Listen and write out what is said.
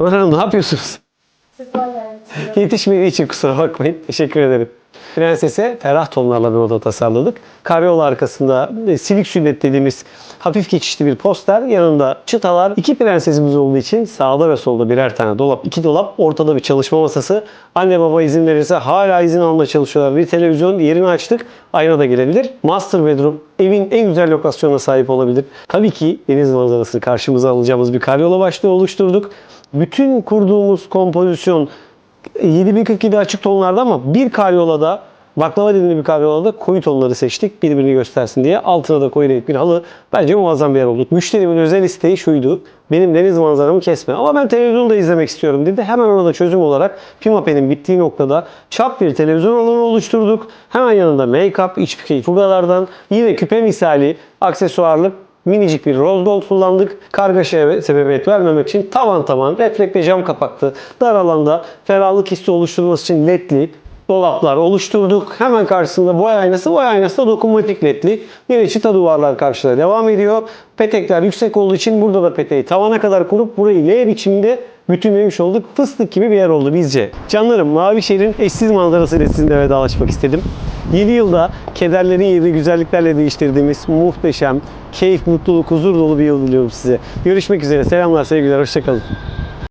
Hanım ne yapıyorsunuz? Yetişmediği için kusura bakmayın. Teşekkür ederim. Prenses'e ferah tonlarla bir oda tasarladık. Karyola arkasında e, silik sünnet dediğimiz hafif geçişli bir poster. Yanında çıtalar. İki prensesimiz olduğu için sağda ve solda birer tane dolap. iki dolap. Ortada bir çalışma masası. Anne baba izin verirse hala izin almaya çalışıyorlar. Bir televizyon yerini açtık. Ayna da girebilir. Master bedroom evin en güzel lokasyonuna sahip olabilir. Tabii ki deniz manzarasını karşımıza alacağımız bir karyola başlığı oluşturduk. Bütün kurduğumuz kompozisyon 7047 açık tonlarda ama bir karyolada baklava dediğimiz bir karyolada koyu tonları seçtik birbirini göstersin diye. Altına da koyu renk bir halı. Bence muazzam bir yer oldu. Müşterimin özel isteği şuydu. Benim deniz manzaramı kesme. Ama ben televizyonu da izlemek istiyorum dedi. Hemen orada çözüm olarak Pimapen'in bittiği noktada çap bir televizyon alanı oluşturduk. Hemen yanında make-up, HPK fugalardan yine küpe misali aksesuarlık minicik bir roll doll kullandık. Kargaşaya sebebiyet vermemek için tavan tavan reflekte cam kapaklı dar alanda ferahlık hissi oluşturması için ledli dolaplar oluşturduk. Hemen karşısında boy aynası, boy aynası da dokunmatik ledli. Yine çıta duvarlar karşıda devam ediyor. Petekler yüksek olduğu için burada da peteği tavana kadar kurup burayı L biçimde bütünlemiş olduk. Fıstık gibi bir yer oldu bizce. Canlarım Mavişehir'in eşsiz manzarasıyla sizinle vedalaşmak istedim. Yeni yılda kederlerin yerini güzelliklerle değiştirdiğimiz muhteşem, keyif, mutluluk, huzur dolu bir yıl diliyorum size. Görüşmek üzere. Selamlar, sevgiler, hoşçakalın.